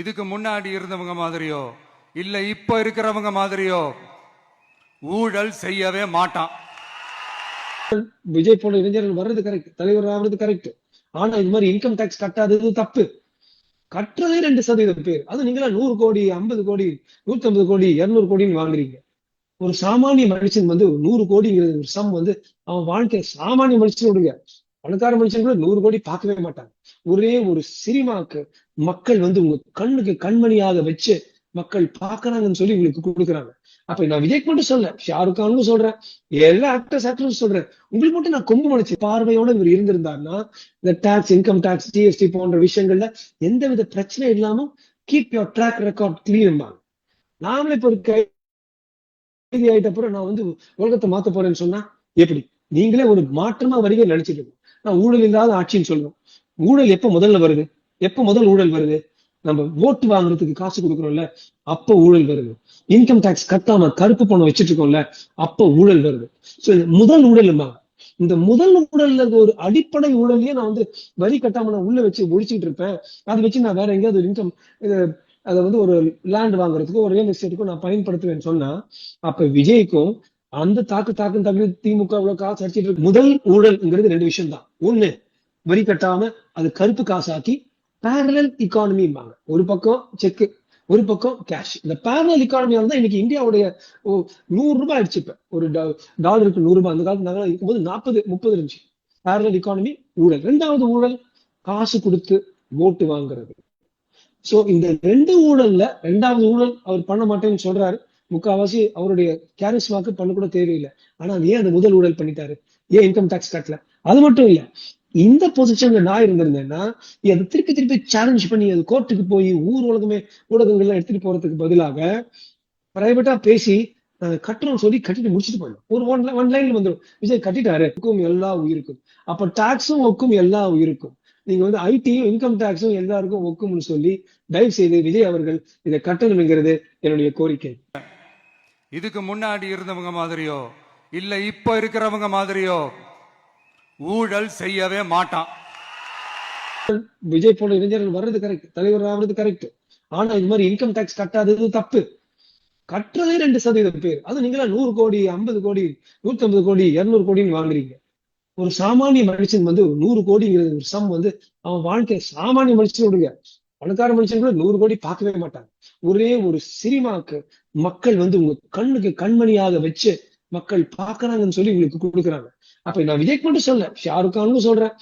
இதுக்கு முன்னாடி இருந்தவங்க மாதிரியோ இல்ல இப்ப இருக்கிறவங்க மாதிரியோ ஊழல் செய்யவே மாட்டான். விஜய் போன்ற இளைஞர்கள் வர்றது கரெக்ட் தலைவர் ஆகுறது கரெக்ட் ஆனா இது மாதிரி இன்கம் டாக்ஸ் கட்டாதது தப்பு. கட்டுறதே ரெண்டு சதவீதம் பேர். அது நீங்களா நூறு கோடி ஐம்பது கோடி நூத்தி ஐம்பது கோடி இருநூறு கோடின்னு வாங்குறீங்க. ஒரு சாமானிய மனுஷன் வந்து நூறு கோடிங்கிறது ஒரு சம் வந்து அவன் வாழ்க்கை சாமானிய மனுஷன் விடுங்க பணக்கார மனுஷன் கூட நூறு கோடி பார்க்கவே மாட்டாங்க. ஒரே ஒரு சினிமாக்கு மக்கள் வந்து உங்க கண்ணுக்கு கண்மணியாக வச்சு மக்கள் பாக்குறாங்கன்னு சொல்லி உங்களுக்கு கொடுக்குறாங்க. அப்ப நான் விஜய்க்கு மட்டும் சொல்ல ஷாருக் கானுக்கும் சொல்றேன் எல்லா ஆக்டர்ஸ் ஆக்டர்ஸ் சொல்றேன். உங்களுக்கு மட்டும் நான் கொம்பு மனைச்சு பார்வையோட இவர் இருந்திருந்தாருன்னா இந்த டாக்ஸ் இன்கம் டாக்ஸ் ஜிஎஸ்டி போன்ற விஷயங்கள்ல எந்த வித பிரச்சனை இல்லாம keep your track record clean நாமளே இப்ப ஒரு கைதி ஆயிட்ட அப்புறம் நான் வந்து உலகத்தை மாத்த போறேன்னு சொன்னா எப்படி? நீங்களே ஒரு மாற்றமா வருகை நினைச்சிட்டு நான் ஊழல் இல்லாத ஆட்சின்னு சொல்றோம். ஊழல் எப்ப முதல்ல வருது? எப்ப முதல் ஊழல் வருது? நம்ம ஓட்டு வாங்குறதுக்கு காசு கொடுக்குறோம்ல அப்ப ஊழல் வருது. இன்கம் டாக்ஸ் கட்டாம கருப்பு பணம் வச்சிட்டு இருக்கோம்ல அப்ப ஊழல் வருது. முதல் ஊழலுமா? இந்த முதல் ஊழல்ல ஒரு அடிப்படை ஊழலையே நான் வந்து வரி கட்டாம நான் உள்ள வச்சு ஒழிச்சுட்டு இருப்பேன். அதை வச்சு நான் வேற எங்கேயாவது ஒரு இன்கம் அதை வந்து ஒரு லேண்ட் வாங்குறதுக்கு ஒரு ரியல் எஸ்டேட்டுக்கும் நான் பயன்படுத்துவேன்னு சொன்னா அப்ப விஜய்க்கும் அந்த தாக்கு தாக்கு தாக்கு திமுக இவ்வளவு காசு அடிச்சிட்டு இருக்கு. முதல் ஊழல்ங்கிறது ரெண்டு விஷயம் தான் ஒண்ணு வரி கட்டாம அது கருப்பு காசாக்கி பேரலல் இக்கானமிம்பாங்க ஒரு பக்கம் செக்கு ஒரு பக்கம் கேஷ் இந்த பேரலல் இக்கானமியால தான் இன்னைக்கு இந்தியாவுடைய ஓ, நூறு ரூபாய் ஆயிடுச்சு இப்ப. ஒரு டா- டாலருக்கு நூறு ரூபாய். அந்த காலத்து நகரம் இருக்கும்போது நாற்பது முப்பது இருந்துச்சு. பேரலல் இக்கானமி ஊழல். ரெண்டாவது ஊழல் காசு கொடுத்து ஓட்டு வாங்குறது. சோ இந்த ரெண்டு ஊழல்ல ரெண்டாவது ஊழல் அவர் பண்ண மாட்டேன்னு சொல்றாரு. முக்காவாசி அவருடைய கேரிஸ்மாக்கு பண்ண கூட தேவையில்லை. ஆனா அது ஏன் அந்த முதல் ஊழல் பண்ணிட்டாரு? ஏன் இன்கம் டாக்ஸ் கட்டல? அது மட்டும் இல்ல இந்த பொசிஷன்ல நான் இருந்திருந்தேன்னா அதை திருப்பி திருப்பி சேலஞ்ச் பண்ணி அது கோர்ட்டுக்கு போய் ஊர் உலகமே ஊடகங்கள்லாம் எடுத்துட்டு போறதுக்கு பதிலாக பிரைவேட்டா பேசி நாங்க கட்டுறோம் சொல்லி கட்டிட்டு முடிச்சுட்டு போயிடும் ஒரு ஒன் ஒன் லைன்ல வந்துடும் விஜய் கட்டிட்டாரு. ஒக்கும் எல்லா உயிருக்கும். அப்ப டாக்ஸும் ஒக்கும் எல்லா உயிருக்கும். நீங்க வந்து ஐடியும் இன்கம் டாக்ஸும் எல்லாருக்கும் ஒக்கும்னு சொல்லி தயவு செய்து விஜய் அவர்கள் இதை கட்டணுங்கிறது என்னுடைய கோரிக்கை. இதுக்கு முன்னாடி இருந்தவங்க மாதிரியோ இல்ல இப்ப இருக்கிறவங்க மாதிரியோ ஊழல் செய்யவே மாட்டான். விஜய் போல இளைஞர்கள் வர்றது கரெக்ட் தலைவர் ஆகுறது கரெக்ட் ஆனா இது மாதிரி இன்கம் டாக்ஸ் கட்டாதது தப்பு. கட்டுறதே ரெண்டு சதவீதம் பேர். அது நீங்களா நூறு கோடி ஐம்பது கோடி நூத்தி ஐம்பது கோடி இருநூறு கோடின்னு வாங்குறீங்க. ஒரு சாமானிய மனுஷன் வந்து நூறு கோடிங்கிறது ஒரு சம் வந்து அவன் வாழ்க்கை சாமானிய மனுஷன் விடுங்க. பணக்கார மனுஷன் கூட நூறு கோடி பார்க்கவே மாட்டாங்க. ஒரே ஒரு சினிமாக்கு மக்கள் வந்து உங்க கண்ணுக்கு கண்மணியாக வச்சு மக்கள் பாக்குறாங்கன்னு சொல்லி உங்களுக்கு கொடுக்குறாங்க. அப்ப நான் விஜய்க்கு மட்டும் சொல்ல ஷாருக் கானுக்கும் சொல்றேன்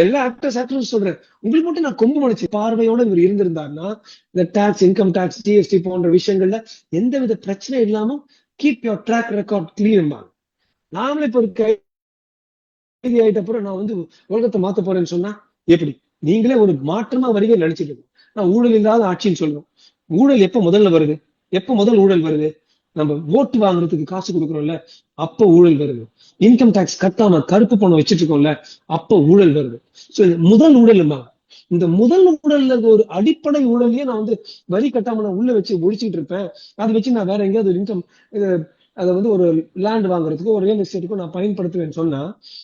எல்லா ஆக்டர்ஸ் ஆக்டரும் சொல்றேன். உங்களுக்கு மட்டும் நான் கொம்பு முளைச்சு பார்வையோட இவர் இருந்திருந்தாருன்னா இந்த டாக்ஸ் இன்கம் டாக்ஸ் ஜிஎஸ்டி போன்ற விஷயங்கள்ல எந்த வித பிரச்சனை இல்லாம keep your track record clean நாமளே இப்ப ஒரு கைதி ஆயிட்ட அப்புறம் நான் வந்து உலகத்தை மாத்த போறேன்னு சொன்னா எப்படி? நீங்களே ஒரு மாற்றமா வருகை நினைச்சிட்டு நான் ஊழல் இல்லாத ஆட்சின்னு சொல்றோம் ஊழல் எப்ப முதல்ல வருது? எப்ப முதல் ஊழல் வருது? நம்ம ஓட்டு வாங்குறதுக்கு காசு கொடுக்குறோம்ல அப்ப ஊழல் வருது. இன்கம் டாக்ஸ் கட்டாம கருப்பு பணம் வச்சிட்டு இருக்கோம்ல அப்ப ஊழல் வருது. சோ இது முதல் ஊழல் இந்த முதல் ஊழல்ல ஒரு அடிப்படை ஊழலையே நான் வந்து வரி கட்டாம நான் உள்ள வச்சு ஒழிச்சுட்டு இருப்பேன். அதை வச்சு நான் வேற எங்கேயாவது ஒரு இன்கம் அதை வந்து ஒரு லேண்ட் வாங்குறதுக்கு ஒரு ரியல் எஸ்டேட்டுக்கும் நான் பயன்படுத்துவேன்னு சொன்னா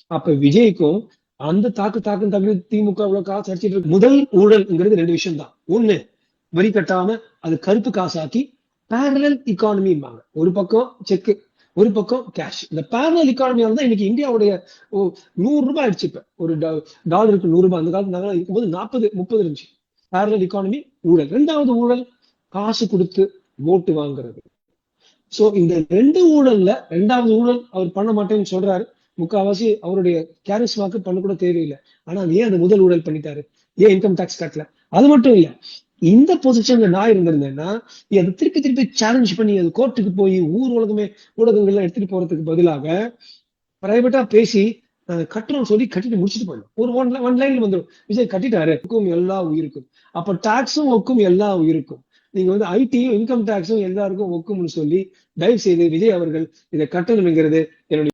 அப்ப விஜய்க்கும் அந்த தாக்கு தாக்கு தாக்கு திமுக அவ்வளவு காசு அடிச்சிட்டு இருக்கு. முதல் ஊழல்ங்கிறது ரெண்டு விஷயம் தான் ஒண்ணு வரி கட்டாம அது கருப்பு காசாக்கி பேரலல் இக்கானமிம்பாங்க ஒரு பக்கம் செக்கு ஒரு பக்கம் கேஷ் இந்த பேரலல் இக்கானமியால தான் இன்னைக்கு இந்தியாவுடைய ஓ, நூறு ரூபாய் ஆயிடுச்சு இப்ப. ஒரு டா- டாலருக்கு நூறு ரூபாய். அந்த காலத்து நகரம் இருக்கும்போது நாற்பது முப்பது இருந்துச்சு. பேரலல் இக்கானமி ஊழல். ரெண்டாவது ஊழல் காசு கொடுத்து ஓட்டு வாங்குறது. சோ இந்த ரெண்டு ஊழல்ல ரெண்டாவது ஊழல் அவர் பண்ண மாட்டேன்னு சொல்றாரு. முக்காவாசி அவருடைய கேரிஸ்மாக்கு பண்ண கூட தேவையில்லை. ஆனா அது ஏன் அந்த முதல் ஊழல் பண்ணிட்டாரு? ஏன் இன்கம் டாக்ஸ் கட்டல? அது மட்டும் இல்ல இந்த பொசிஷன்ல நான் இருந்திருந்தேன்னா அதை திருப்பி திருப்பி சேலஞ்ச் பண்ணி அது கோர்ட்டுக்கு போய் ஊர் உலகமே ஊடகங்கள்லாம் எடுத்துட்டு போறதுக்கு பதிலாக பிரைவேட்டா பேசி நாங்க கட்டுறோம் சொல்லி கட்டிட்டு முடிச்சுட்டு போயிடும் ஒரு ஒன் ஒன் லைன்ல வந்துடும் விஜய் கட்டிட்டாரு. ஒக்கும் எல்லா உயிருக்கும். அப்ப டாக்ஸும் ஒக்கும் எல்லா உயிருக்கும். நீங்க வந்து ஐடியும் இன்கம் டாக்ஸும் எல்லாருக்கும் ஒக்கும்னு சொல்லி தயவு செய்து விஜய் அவர்கள் இதை கட்டணுங்கிறது என்னுடைய